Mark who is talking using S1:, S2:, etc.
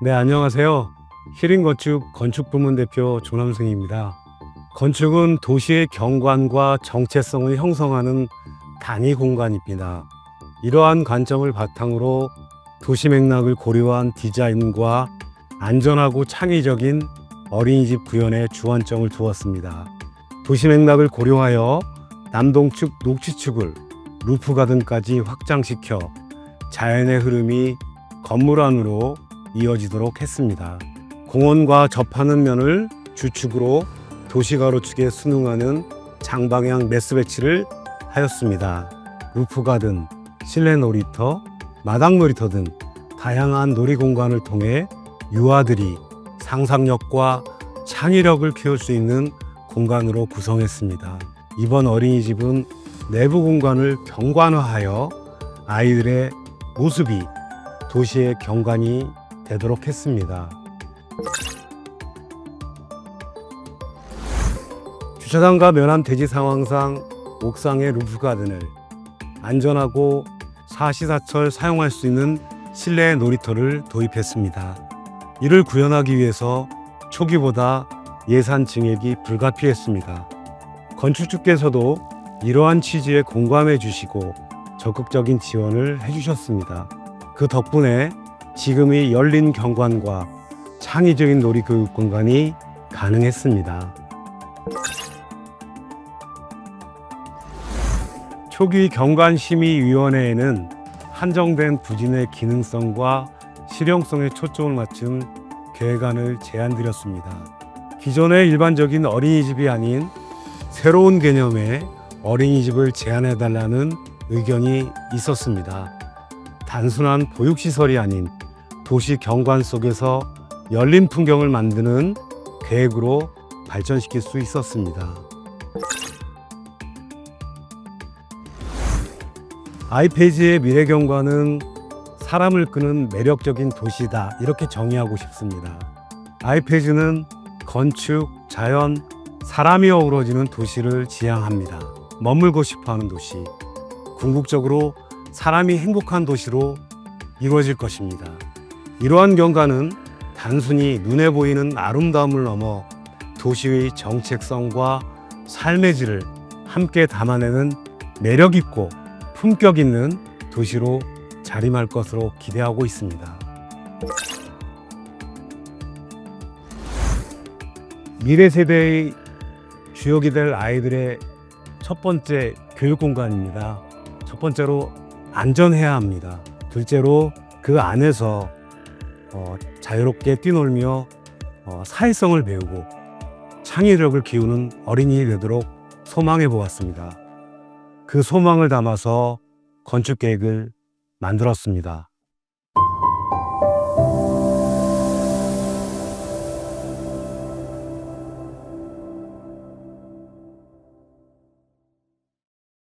S1: 네, 안녕하세요. 히링건축 건축부문 대표 조남승입니다. 건축은 도시의 경관과 정체성을 형성하는 단위 공간입니다. 이러한 관점을 바탕으로 도시 맥락을 고려한 디자인과 안전하고 창의적인 어린이집 구현에 주안점을 두었습니다. 도시 맥락을 고려하여 남동측 녹지축을 루프 가든까지 확장시켜 자연의 흐름이 건물 안으로 이어지도록 했습니다. 공원과 접하는 면을 주축으로 도시가로축에 순응하는 장방향 메스 배치를 하였습니다. 루프 가든, 실내 놀이터, 마당 놀이터 등 다양한 놀이 공간을 통해 유아들이 상상력과 창의력을 키울 수 있는 공간으로 구성했습니다. 이번 어린이집은 내부 공간을 경관화하여 아이들의 모습이 도시의 경관이 되도록 했습니다. 주차장과 면한 대지 상황상 옥상의 루프 가든을 안전하고 사시사철 사용할 수 있는 실내 놀이터를 도입했습니다. 이를 구현하기 위해서 초기보다 예산 증액이 불가피했습니다. 건축주께서도 이러한 취지에 공감해 주시고 적극적인 지원을 해주셨습니다. 그 덕분에 지금의 열린 경관과 창의적인 놀이교육 공간이 가능했습니다. 초기 경관심의위원회에는 한정된 부진의 기능성과 실용성에 초점을 맞춘 계획안을 제안드렸습니다. 기존의 일반적인 어린이집이 아닌 새로운 개념의 어린이집을 제안해달라는 의견이 있었습니다. 단순한 보육시설이 아닌 도시 경관 속에서 열린 풍경을 만드는 계획으로 발전시킬 수 있었습니다. 아이페이지의 미래 경관은 사람을 끄는 매력적인 도시다 이렇게 정의하고 싶습니다. 아이페이지는 건축, 자연, 사람이 어우러지는 도시를 지향합니다. 머물고 싶어하는 도시, 궁극적으로 사람이 행복한 도시로 이루어질 것입니다. 이러한 경관은 단순히 눈에 보이는 아름다움을 넘어 도시의 정책성과 삶의 질을 함께 담아내는 매력 있고 품격 있는 도시로 자림할 것으로 기대하고 있습니다. 미래 세대의 주역이 될 아이들의 첫 번째 교육 공간입니다. 첫 번째로 안전해야 합니다. 둘째로 그 안에서 어, 자유롭게 뛰놀며 어, 사회성을 배우고 창의력을 키우는 어린이 되도록 소망해 보았습니다. 그 소망을 담아서 건축 계획을 만들었습니다.